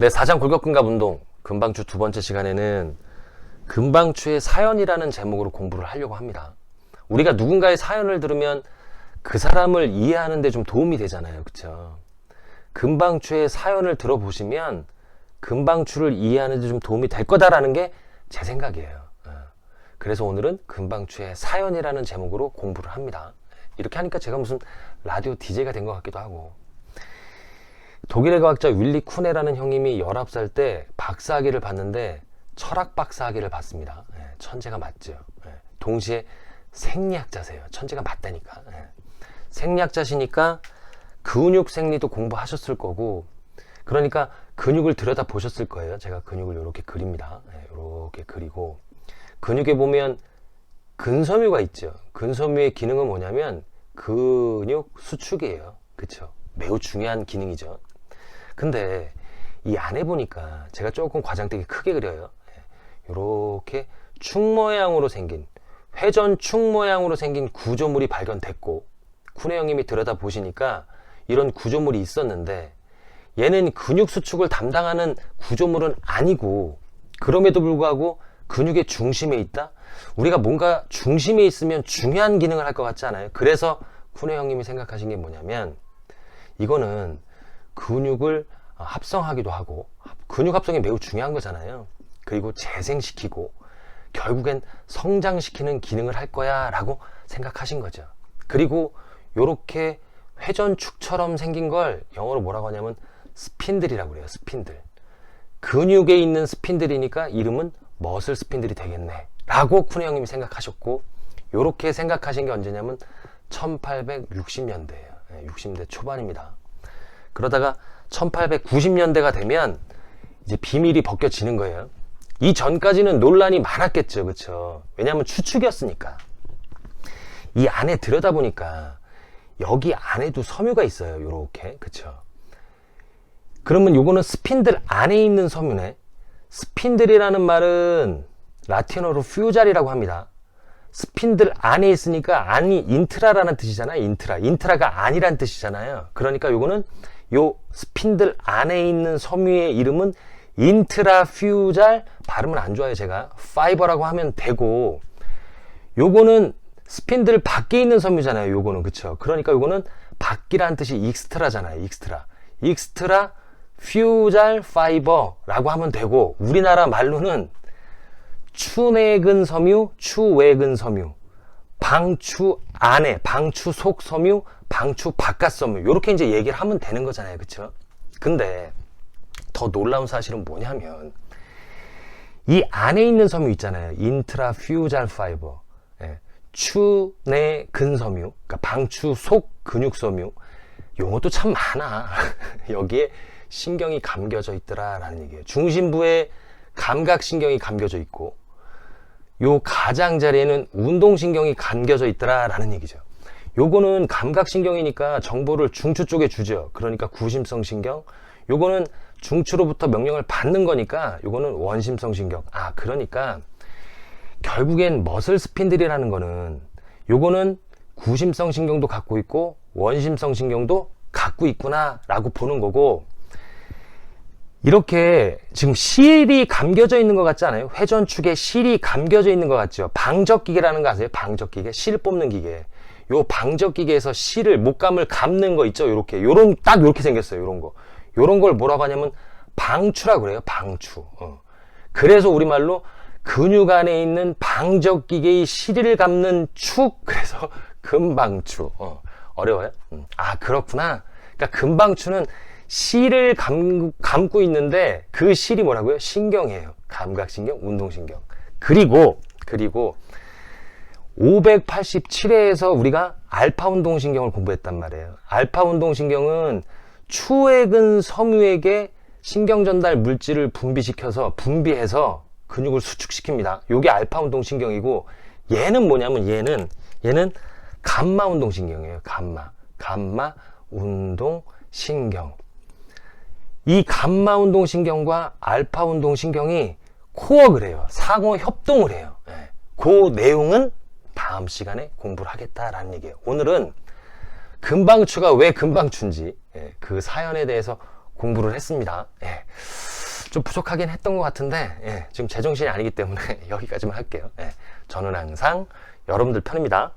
네, 사장 골격근갑 운동 금방추 두 번째 시간에는 금방추의 사연이라는 제목으로 공부를 하려고 합니다. 우리가 누군가의 사연을 들으면 그 사람을 이해하는 데 좀 도움이 되잖아요. 그쵸? 금방추의 사연을 들어보시면 금방추를 이해하는 데 좀 도움이 될 거다라는 게 제 생각이에요. 어. 그래서 오늘은 금방추의 사연이라는 제목으로 공부를 합니다. 이렇게 하니까 제가 무슨 라디오 DJ가 된 것 같기도 하고. 독일의 과학자 윌리 쿠네라는 형님이 19살 때 박사학위를 받는데 철학 박사학위를 받습니다. 예, 천재가 맞죠. 예, 동시에 생리학자세요. 천재가 맞다니까. 예. 생리학자시니까 근육 생리도 공부하셨을 거고, 그러니까 근육을 들여다 보셨을 거예요. 제가 근육을 이렇게 그립니다. 이렇게 그리고 근육에 보면 근섬유가 있죠. 근섬유의 기능은 뭐냐면 근육 수축이에요. 그쵸? 매우 중요한 기능이죠. 근데 이 안에 보니까 제가 조금 과장되게 크게 그려요. 이렇게 축 모양으로 생긴 회전 축 모양으로 생긴 구조물이 발견됐고 쿠네 형님이 들여다 보시니까 이런 구조물이 있었는데 얘는 근육 수축을 담당하는 구조물은 아니고 그럼에도 불구하고 근육의 중심에 있다? 우리가 뭔가 중심에 있으면 중요한 기능을 할 것 같지 않아요? 그래서 쿠네 형님이 생각하신 게 뭐냐면 이거는 근육을 합성하기도 하고 근육 합성이 매우 중요한 거잖아요. 그리고 재생시키고 결국엔 성장시키는 기능을 할 거야 라고 생각하신 거죠. 그리고 이렇게 회전축처럼 생긴 걸 영어로 뭐라고 하냐면 스핀들이라고 그래요. 스핀들. 근육에 있는 스핀들이니까 이름은 머슬 스핀들이 되겠네. 라고 쿠네 형님이 생각하셨고, 요렇게 생각하신 게 언제냐면 1860년대예요. 60대 초반입니다. 그러다가 1890년대가 되면 이제 비밀이 벗겨지는 거예요. 이 전까지는 논란이 많았겠죠. 그쵸? 왜냐하면 추측이었으니까. 이 안에 들여다보니까 여기 안에도 섬유가 있어요. 요렇게. 그쵸? 그러면 요거는 스핀들 안에 있는 섬유네. 스핀들이라는 말은 라틴어로 퓨자리라고 합니다. 스핀들 안에 있으니까 안이 인트라라는 뜻이잖아요. 인트라. 인트라가 아니란 뜻이잖아요. 그러니까 요거는 요 스핀들 안에 있는 섬유의 이름은 인트라퓨잘 발음은 안 좋아요 제가. 파이버라고 하면 되고. 요거는 스핀들 밖에 있는 섬유잖아요 요거는. 그쵸? 그러니까 요거는 밖이라는 뜻이 익스트라잖아요 익스트라. 익스트라 퓨잘 파이버라고 하면 되고 우리나라 말로는 추내근 섬유 추외근 섬유 방추 안에 방추 속 섬유 방추 바깥 섬유 이렇게 이제 얘기를 하면 되는 거잖아요. 그쵸? 근데 더 놀라운 사실은 뭐냐면 이 안에 있는 섬유 있잖아요. 인트라퓨잘 파이버. 예. 추내 근섬유. 그러니까 방추 속 근육 섬유. 용어도 참 많아. 여기에 신경이 감겨져 있더라라는 얘기예요. 중심부에 감각신경이 감겨져 있고 요 가장자리에는 운동신경이 감겨져 있더라라는 얘기죠 요거는 감각신경이니까 정보를 중추 쪽에 주죠 그러니까 구심성 신경 요거는 중추로부터 명령을 받는 거니까 요거는 원심성 신경. 아, 그러니까 결국엔 머슬 스핀들이라는 거는 요거는 구심성 신경도 갖고 있고 원심성 신경도 갖고 있구나라고 보는 거고 이렇게 지금 실이 감겨져 있는 것 같지 않아요? 회전축에 실이 감겨져 있는 것 같죠? 방적기계라는 거 아세요? 방적기계? 실 뽑는 기계. 요 방적기계에서 실을, 목감을 감는 거 있죠? 요렇게. 요런, 딱 요렇게 생겼어요. 요런 거. 요런 걸 뭐라고 하냐면 방추라고 그래요. 방추. 어. 그래서 우리말로 근육 안에 있는 방적기계의 실을 감는 축 그래서 금방추. 어. 어려워요? 음. 아 그렇구나. 그러니까 금방추는 실을 감, 감고 있는데 그 실이 뭐라고요? 신경이에요. 감각신경, 운동신경. 그리고 그리고 587회에서 우리가 알파 운동신경을 공부했단 말이에요. 알파 운동신경은 추액은 섬유에게 신경 전달 물질을 분비시켜서 분비해서 근육을 수축시킵니다. 요게 알파 운동 신경이고 얘는 뭐냐면 얘는 얘는 감마 운동 신경이에요. 감마. 감마 운동 신경. 이 감마 운동 신경과 알파 운동 신경이 코어를 해요. 상호 협동을 해요. 예. 그 내용은 다음 시간에 공부를 하겠다라는 얘기예요. 오늘은 금방추가 왜 금방추인지 예, 그 사연에 대해서 공부를 했습니다. 예. 좀 부족하긴 했던 것 같은데 예, 지금 제정신이 아니기 때문에 여기까지만 할게요. 예. 저는 항상 여러분들 편입니다.